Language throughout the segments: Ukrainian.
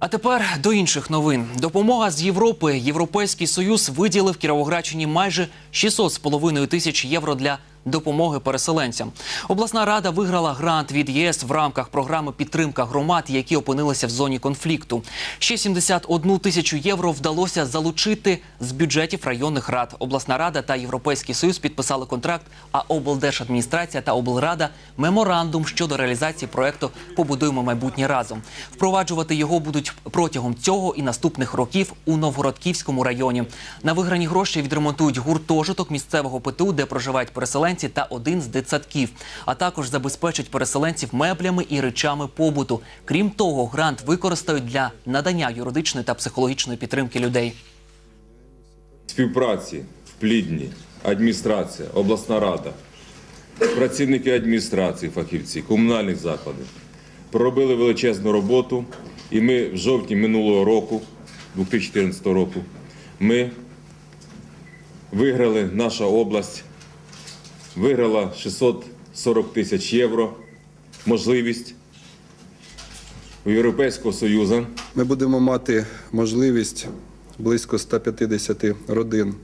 А тепер до інших новин. Допомога з Європи. Європейський союз виділив Кіровоградщині майже 600,5 тисяч євро для допомоги переселенцям. Обласна рада виграла грант від ЄС в рамках програми підтримка громад, які опинилися в зоні конфлікту. Ще 71 тисячу євро вдалося залучити з бюджетів районних рад. Обласна рада та Європейський союз підписали контракт, а облдержадміністрація та облрада меморандум щодо реалізації проекту Побудуємо майбутнє разом. Впроваджувати його будуть протягом цього і наступних років у Новгородківському районі. На виграні гроші відремонтують гуртожиток місцевого ПТУ, де проживають переселенці, та один з дитсадків, а також забезпечать переселенців меблями і речами побуту. Крім того, грант використають для надання юридичної та психологічної підтримки людей. співпраці в плідні адміністрація, обласна рада, працівники адміністрації, фахівці, комунальних закладів проробили величезну роботу, і ми в жовтні минулого року, 2014 року, ми виграли наша область, виграла 640 тисяч євро, можливість у Європейського Союзу. Ми будемо мати можливість близько 150 родин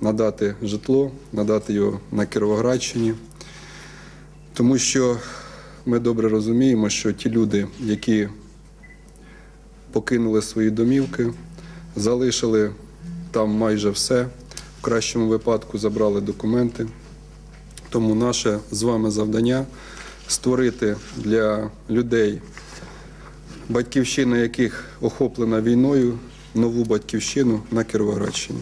надати житло, надати його на Кіровоградщині, тому що ми добре розуміємо, що ті люди, які покинули свої домівки, залишили там майже все, в кращому випадку забрали документи. Тому наше з вами завдання створити для людей батьківщина яких охоплена війною, нову батьківщину на Кіровоградщині.